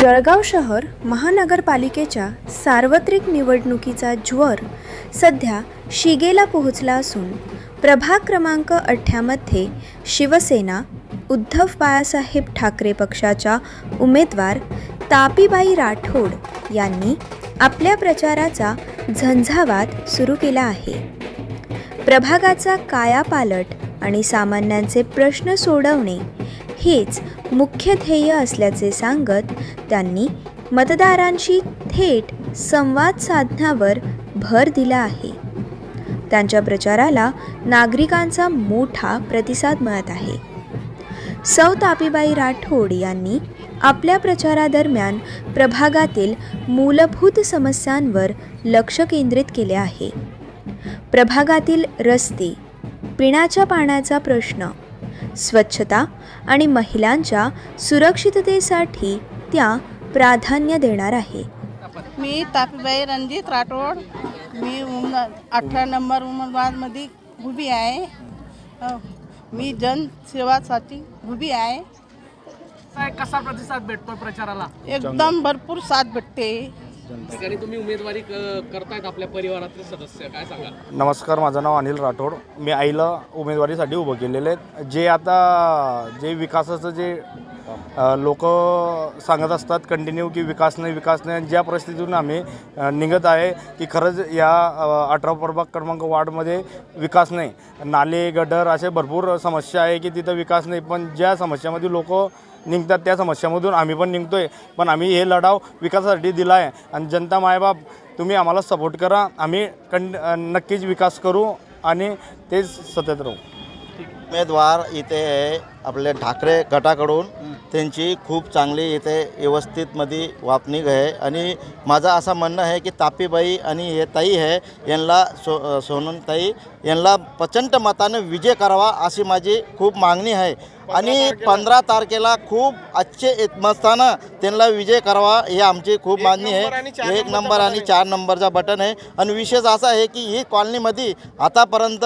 जळगाव शहर महानगरपालिकेच्या सार्वत्रिक निवडणुकीचा ज्वर सध्या शिगेला पोहोचला असून प्रभाग क्रमांक अठ्ठ्यामध्ये शिवसेना उद्धव बाळासाहेब ठाकरे पक्षाच्या उमेदवार तापीबाई राठोड यांनी आपल्या प्रचाराचा झंझावात सुरू केला आहे. प्रभागाचा कायापालट आणि सामान्यांचे प्रश्न सोडवणे हेच मुख्य ध्येय असल्याचे सांगत त्यांनी मतदारांशी थेट संवाद साधण्यावर भर दिला आहे. त्यांच्या प्रचाराला नागरिकांचा मोठा प्रतिसाद मिळत आहे. सौ तापीबाई राठोड यांनी आपल्या प्रचारादरम्यान प्रभागातील मूलभूत समस्यांवर लक्ष केंद्रित केले आहे. प्रभागातील रस्ते पिण्याच्या पाण्याचा प्रश्न स्वच्छता आणि महिलांच्या सुरक्षिततेसाठी त्या प्राधान्य देणार आहे. मी तापीबाई रणजित राठोड. मी अठरा नंबर उमेदवारमध्ये उभी आहे. मी जनसेवासाठी उभी आहे. कसा प्रतिसाद भेटतोय प्रचाराला? एकदम भरपूर साथ भेटते. ठिकाणी तुम्ही उमेदवारी क- करतायत आपल्या परिवारातले सदस्य काय सांगा नमस्कार माझं नाव अनिल राठोड. मी आईला उमेदवारीसाठी उभं केलेले आहेत. जे आता जे विकासाचं जे लोक सांगत असतात कंटिन्यू की विकास नाही विकास नाही आणि ज्या परिस्थितीतून आम्ही अ, निघत आहे की खरंच या अठरा प्रभाग क्रमांक वार्डमध्ये विकास नाही. नाले गटर असे भरपूर समस्या आहे की तिथं विकास नाही पण ज्या समस्यामध्ये लोक निघतात त्या समस्यामधून. आम्ही पण निघतो आहे पण आम्ही हे लढाव विकासासाठी दिला आहे आणि जनता मायबाप तुम्ही आम्हाला सपोर्ट करा. आम्ही कं नक्कीच विकास करू आणि तेच सतत राहू. उमेदवार इथे आपले ठाकरे गटाकडून त्यांची खूप चांगली इथे व्यवस्थितमध्ये वापनिक आहे. आणि माझं असं म्हणणं आहे की तापीबाई आणि हे ताई आहे यांना सो सोनमताई यांना प्रचंड मतानं विजय करावा अशी माझी खूप मागणी आहे. आणि पंधरा तारखेला खूप अच्छे मस्तानं त्यांना विजय करावा ही आमची खूप मागणी आहे. एक नंबर आणि चार नंबरचा बटन आहे. आणि विशेष असा आहे की ही कॉलनीमध्ये आतापर्यंत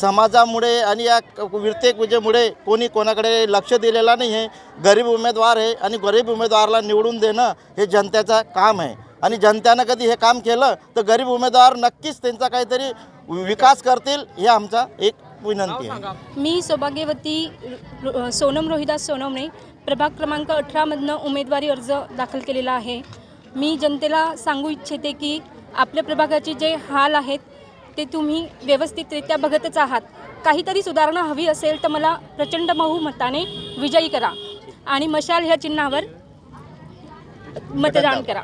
समाजामुळे आणि या विरतेक विजेमुळे कोणी कोणाकडे लक्ष दिलेला नाही आहे. गरीब उमेदवार आहे आणि गरीब उमेदवाराला निवडून देणं हे जनतेचं काम आहे. आणि जनतेनं कधी हे काम केलं तर गरीब उमेदवार नक्कीच त्यांचा काहीतरी विकास करतील हे आमचा एक विनंती आहे. मी सौभाग्यवती रो- सोनम रोहिदास सोनमने प्रभाग क्रमांक अठरामधनं उमेदवारी अर्ज दाखल केलेला आहे. मी जनतेला सांगू इच्छिते की आपल्या प्रभागाचे जे हाल आहेत ते तुम्ही व्यवस्थितरित्या बघतच आहात. काहीतरी सुधारणा हवी असेल तर मला प्रचंड बहुमताने विजयी करा. आणि मशाल ह्या चिन्हावर मतदान करा.